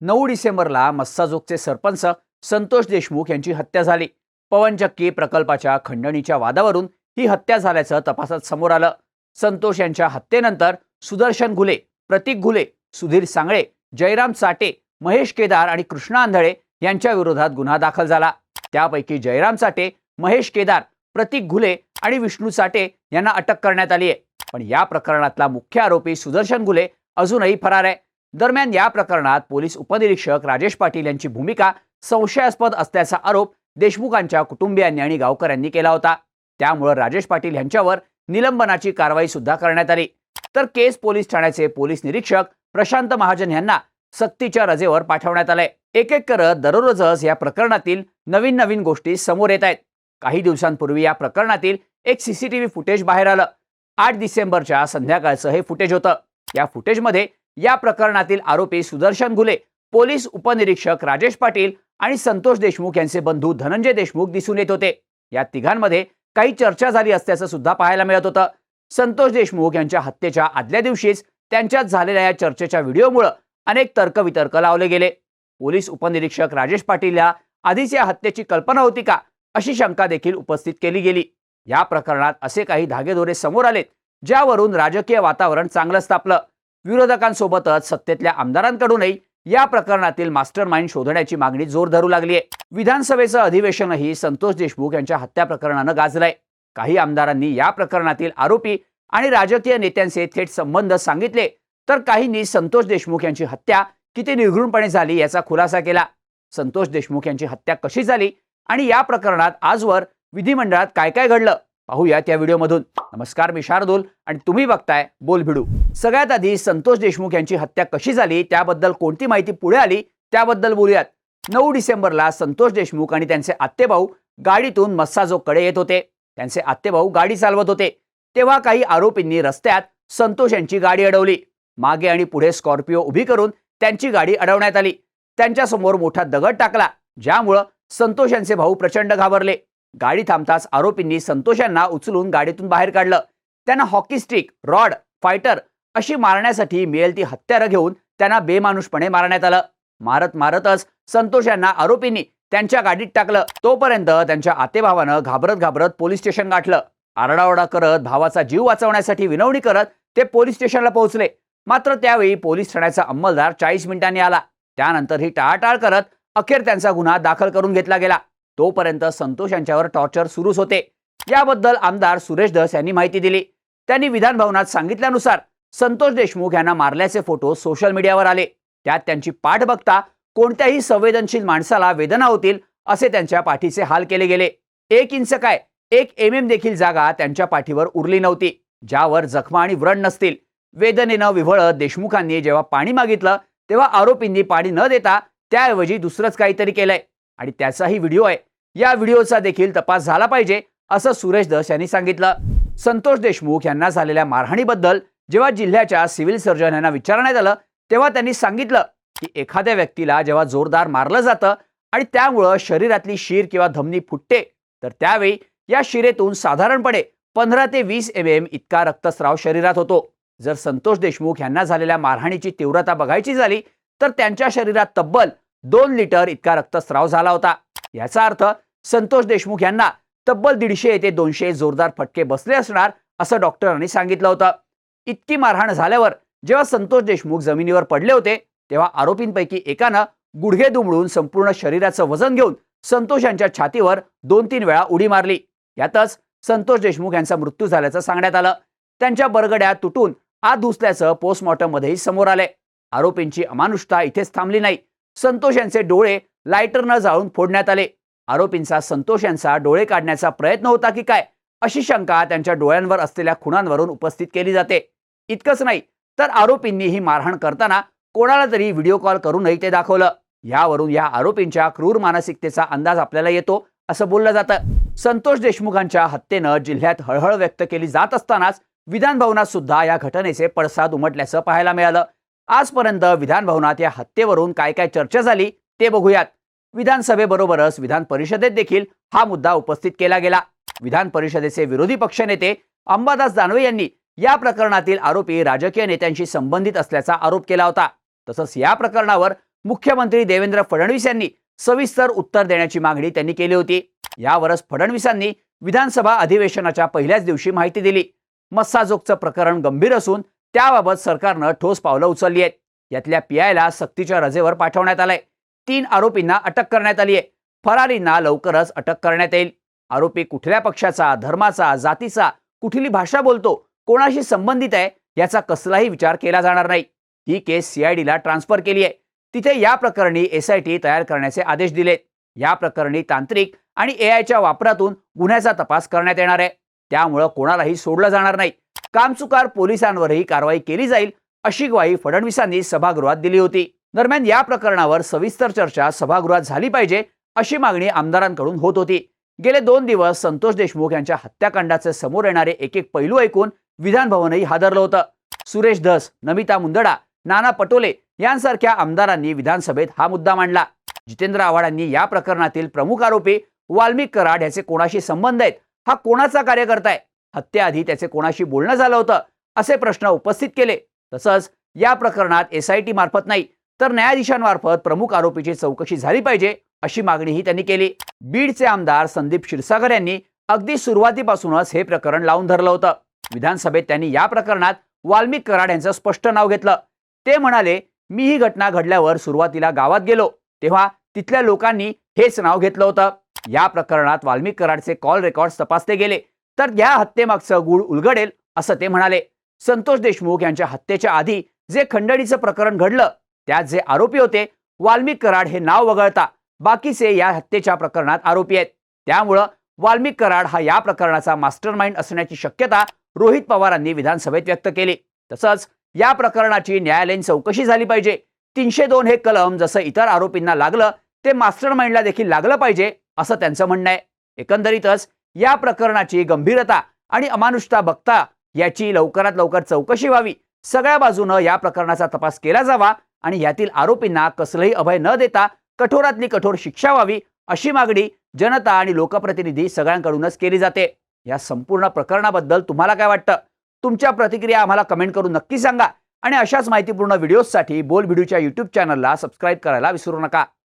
नऊ डिसेंबरला मस्साजोगचे सरपंच संतोष देशमुख यांची हत्या झाली. पवनचक्की प्रकल्पाच्या खंडणीच्या वादावरून ही हत्या झाल्याचं तपासात समोर आलं. संतोष यांच्या हत्येनंतर सुदर्शन घुले प्रतीक घुले सुधीर सांगळे जयराम साटे महेश केदार आणि कृष्णा आंधळे यांच्या विरोधात गुन्हा दाखल झाला. त्यापैकी जयराम साटे महेश केदार प्रतीक घुले आणि विष्णू साटे यांना अटक करण्यात आली आहे पण या प्रकरणातला मुख्य आरोपी सुदर्शन घुले अजूनही फरार आहे. दरम्यान या प्रकरणात पोलीस उपनिरीक्षक राजेश पाटील यांची भूमिका संशयास्पद असल्याचा आरोप देशमुखांच्या कुटुंबियांनी आणि गावकऱ्यांनी केला होता. त्यामुळे राजेश पाटील यांच्यावर निलंबनाची कारवाई सुद्धा करण्यात आली. तर केस पोलीस ठाण्याचे पोलीस निरीक्षक प्रशांत महाजन यांना सक्तीच्या रजेवर पाठवण्यात आलंय. एक एक करत दररोजच या प्रकरणातील नवीन नवीन गोष्टी समोर येत आहेत. काही दिवसांपूर्वी या प्रकरणातील एक सीसीटीव्ही फुटेज बाहेर आलं. आठ डिसेंबरच्या संध्याकाळचं हे फुटेज होतं. या फुटेजमध्ये या प्रकरणातील आरोपी सुदर्शन घुले पोलीस उपनिरीक्षक राजेश पाटील आणि संतोष देशमुख यांचे बंधू धनंजय देशमुख दिसून येत होते. या तिघांमध्ये काही चर्चा झाली असल्याचं सुद्धा पाहायला मिळत होतं. संतोष देशमुख यांच्या हत्येच्या आदल्या दिवशीच त्यांच्यात झालेल्या या चर्चेच्या व्हिडिओमुळं अनेक तर्कवितर्क लावले गेले. पोलीस उपनिरीक्षक राजेश पाटील या आधीच या हत्येची कल्पना होती का अशी शंका देखील उपस्थित केली गेली. या प्रकरणात असे काही धागेदोरे समोर आलेत ज्यावरून राजकीय वातावरण चांगलं तापलं विरोधकांसोबतच सत्तेतल्या आमदारांकडूनही या प्रकरणातील मास्टर माइंड शोधण्याची मागणी जोर धरू लागली आहे. विधानसभेचं अधिवेशनही संतोष देशमुख यांच्या हत्या प्रकरणानं गाजलंय. काही आमदारांनी या प्रकरणातील आरोपी आणि राजकीय नेत्यांचे थेट संबंध सांगितले तर काहींनी संतोष देशमुख यांची हत्या किती निर्घृणपणे झाली याचा खुलासा केला. संतोष देशमुख यांची हत्या कशी झाली आणि या प्रकरणात आजवर विधिमंडळात काय काय घडलं? पाहूया त्या व्हिडिओमधून. नमस्कार मी शार्दूल आणि तुम्ही बघताय बोल भिडू. सगळ्यात आधी संतोष देशमुख यांची हत्या कशी झाली त्याबद्दल कोणती माहिती पुढे आली त्याबद्दल बोलूयात. नऊ डिसेंबरला संतोष देशमुख आणि त्यांचे आत्तेभाऊ गाडीतून मस्साजोकडे येत होते. त्यांचे आत्तेभाऊ गाडी चालवत होते. तेव्हा काही आरोपींनी रस्त्यात संतोष यांची गाडी अडवली. मागे आणि पुढे स्कॉर्पिओ उभी करून त्यांची गाडी अडवण्यात आली. त्यांच्यासमोर मोठा दगड टाकला ज्यामुळं संतोष यांचे भाऊ प्रचंड घाबरले. गाडी थांबताच आरोपींनी संतोष यांना उचलून गाडीतून बाहेर काढलं. त्यांना हॉकी स्टिक रॉड फायटर अशी मारण्यासाठी मिळेल ती हत्यारं घेऊन त्यांना बेमानुषपणे मारण्यात आलं. मारत मारतच संतोष यांना आरोपींनी त्यांच्या गाडीत टाकलं. तोपर्यंत त्यांच्या आतेभावानं घाबरत घाबरत पोलीस स्टेशन गाठलं. आरडाओरडा करत भावाचा जीव वाचवण्यासाठी विनवणी करत ते पोलीस स्टेशनला पोहोचले. मात्र त्यावेळी पोलीस ठाण्याचा अंमलदार चाळीस मिनिटांनी आला. त्यानंतर ही टाळाटाळ करत अखेर त्यांचा गुन्हा दाखल करून घेतला गेला. तोपर्यंत संतोष यांच्यावर टॉर्चर सुरूच होते. याबद्दल आमदार सुरेश धस यांनी माहिती दिली. त्यांनी विधान भवनात सांगितल्यानुसार संतोष देशमुख यांना मारल्याचे फोटो सोशल मीडियावर आले. त्यात त्यांची पाठ बघता कोणत्याही संवेदनशील माणसाला वेदना होतील असे त्यांच्या पाठीचे हाल केले गेले. एक इंच काय? एक एम एम देखील जागा त्यांच्या पाठीवर उरली नव्हती ज्यावर जखमा आणि व्रण नसतील. वेदनेनं विव्हळत देशमुखांनी जेव्हा पाणी मागितलं तेव्हा आरोपींनी पाणी न देता त्याऐवजी दुसरंच काहीतरी केलंय. आणि त्याचाही व्हिडिओ आहे. या व्हिडिओचा देखील तपास झाला पाहिजे असं सुरेश दस यांनी सांगितलं. संतोष देशमुख यांना झालेल्या मारहाणीबद्दल जेव्हा जिल्ह्याच्या सिव्हिल सर्जन यांना विचारण्यात आलं तेव्हा त्यांनी सांगितलं की एखाद्या व्यक्तीला जेव्हा जोरदार मारलं जातं आणि त्यामुळं शरीरातली शीर किंवा धमनी फुटते तर त्यावेळी या शिरेतून साधारणपणे पंधरा ते वीस एम एम इतका रक्तस्राव शरीरात होतो. जर संतोष देशमुख यांना झालेल्या मारहाणीची तीव्रता बघायची झाली तर त्यांच्या शरीरात तब्बल दोन लिटर इतका रक्तस्राव झाला होता. याचा अर्थ संतोष देशमुख यांना तब्बल दीडशे ते दोनशे जोरदार फटके बसले असणार असं डॉक्टरांनी सांगितलं होतं. इतकी मारहाण झाल्यावर जेव्हा संतोष देशमुख जमिनीवर पडले होते तेव्हा आरोपींपैकी एकानं गुडघे दुमडून संपूर्ण शरीराचं वजन घेऊन संतोष यांच्या छातीवर दोन तीन वेळा उडी मारली. यातच संतोष देशमुख यांचा मृत्यू झाल्याचं सांगण्यात आलं. त्यांच्या बरगड्या तुटून आत घुसल्याचं पोस्टमॉर्टम मध्येही समोर आले. आरोपींची अमानुषता इथेच थांबली नाही. संतोष यांचे डोळे लायटरनं जाळून फोडण्यात आले. आरोपींचा संतोष यांचा डोळे काढण्याचा प्रयत्न होता की काय अशी शंका त्यांच्या डोळ्यांवर असलेल्या खुणांवरून उपस्थित केली जाते. इतकंच नाही तर आरोपींनी ही मारहाण करताना कोणाला तरी व्हिडिओ कॉल करूनही ते दाखवलं. यावरून या आरोपींच्या क्रूर मानसिकतेचा अंदाज आपल्याला येतो असं बोललं जातं. संतोष देशमुखांच्या हत्येनं जिल्ह्यात हळहळ व्यक्त केली जात असतानाच विधान भवनात सुद्धा या घटनेचे पडसाद उमटल्याचं पाहायला मिळालं. आजपर्यंत विधानभवनात या हत्येवरून काय काय चर्चा झाली ते बघूयात. विधानसभेबरोबरच विधान परिषदेत देखील हा मुद्दा उपस्थित केला गेला. विधान परिषदेचे विरोधी पक्षनेते अंबादास दानवे यांनी या प्रकरणातील आरोपी राजकीय नेत्यांशी संबंधित असल्याचा आरोप केला होता. तसंच या प्रकरणावर मुख्यमंत्री देवेंद्र फडणवीस यांनी सविस्तर उत्तर देण्याची मागणी त्यांनी केली होती. यावरच फडणवीसांनी विधानसभा अधिवेशनाच्या पहिल्याच दिवशी माहिती दिली. मस्साजोगचं प्रकरण गंभीर असून त्याबाबत सरकारनं ठोस पावलं उचलली आहेत. यातल्या पीआयला सक्तीच्या रजेवर पाठवण्यात आलंय. तीन आरोपींना अटक करण्यात आली आहे फरारींना लवकरच अटक करण्यात येईल. आरोपी कुठल्या पक्षाचा धर्माचा जातीचा कुठली भाषा बोलतो कोणाशी संबंधित आहे याचा कसलाही विचार केला जाणार नाही. ही केस सीआयडीला ट्रान्सफर केली आहे. तिथे या प्रकरणी एसआयटी तयार करण्याचे आदेश दिलेत. या प्रकरणी तांत्रिक आणि एआयच्या वापरातून गुन्ह्याचा तपास करण्यात येणार आहे. त्यामुळं कोणालाही सोडलं जाणार नाही. कामचुकार पोलिसांवरही कारवाई केली जाईल अशी ग्वाही फडणवीसांनी सभागृहात दिली होती. दरम्यान या प्रकरणावर सविस्तर चर्चा सभागृहात झाली पाहिजे अशी मागणी आमदारांकडून होत होती. गेले दोन दिवस संतोष देशमुख यांच्या हत्याकांडाचे समोर येणारे एक एक पैलू ऐकून विधान भवनही हादरलं होतं. सुरेश धस नमिता मुंदडा नाना पटोले यांसारख्या आमदारांनी विधानसभेत हा मुद्दा मांडला. जितेंद्र आव्हाडांनी या प्रकरणातील प्रमुख आरोपी वाल्मिक कराड याचे कोणाशी संबंध आहेत? हा कोणाचा कार्यकर्ता आहे? हत्येआधी त्याचे कोणाशी बोलणं झालं होतं? असे प्रश्न उपस्थित केले. तसंच या प्रकरणात एसआयटी मार्फत नाही तर न्यायाधीशांमार्फत प्रमुख आरोपीची चौकशी झाली पाहिजे अशी मागणीही त्यांनी केली. बीडचे आमदार संदीप क्षीरसागर यांनी अगदी सुरुवातीपासूनच हे प्रकरण लावून धरलं होतं. विधानसभेत त्यांनी या प्रकरणात वाल्मिक कराड यांचं स्पष्ट नाव घेतलं. ते म्हणाले मी ही घटना घडल्यावर सुरुवातीला गावात गेलो तेव्हा तिथल्या लोकांनी हेच नाव घेतलं होतं. या प्रकरणात वाल्मिक कराडचे कॉल रेकॉर्ड तपासले गेले. तर या हत्येमागचं गुळ उलगडेल असं ते म्हणाले. संतोष देशमुख यांच्या हत्येच्या आधी जे खंडणीचं प्रकरण घडलं त्यात जे आरोपी होते वाल्मिक कराड हे नाव वगळता बाकीचे या हत्येच्या प्रकरणात आरोपी आहेत. त्यामुळं वाल्मिक कराड हा या प्रकरणाचा मास्टर माइंड असण्याची शक्यता रोहित पवारांनी विधानसभेत व्यक्त केली. तसंच या प्रकरणाची न्यायालयीन चौकशी झाली पाहिजे. तीनशे दोन हे कलम जसं इतर आरोपींना लागलं ते मास्टर माइंडला देखील लागलं पाहिजे असं त्यांचं म्हणणं आहे. एकंदरीतच या प्रकरणाची गंभीरता आणि अमानुषता बघता याची लवकरात लवकर चौकशी व्हावी. सगळ्या बाजूनं या प्रकरणाचा तपास केला जावा आणि यातील आरोपींना कसलंही अभय न देता कठोरातली कठोर शिक्षा व्हावी अशी मागणी जनता आणि लोकप्रतिनिधी सगळ्यांकडूनच केली जाते. या संपूर्ण प्रकरणाबद्दल तुम्हाला काय वाटतं? तुमच्या प्रतिक्रिया आम्हाला कमेंट करून नक्की सांगा आणि अशाच माहितीपूर्ण व्हिडिओजसाठी बोल व्हिडिओच्या यूट्यूब चॅनलला सबस्क्राईब करायला विसरू नका.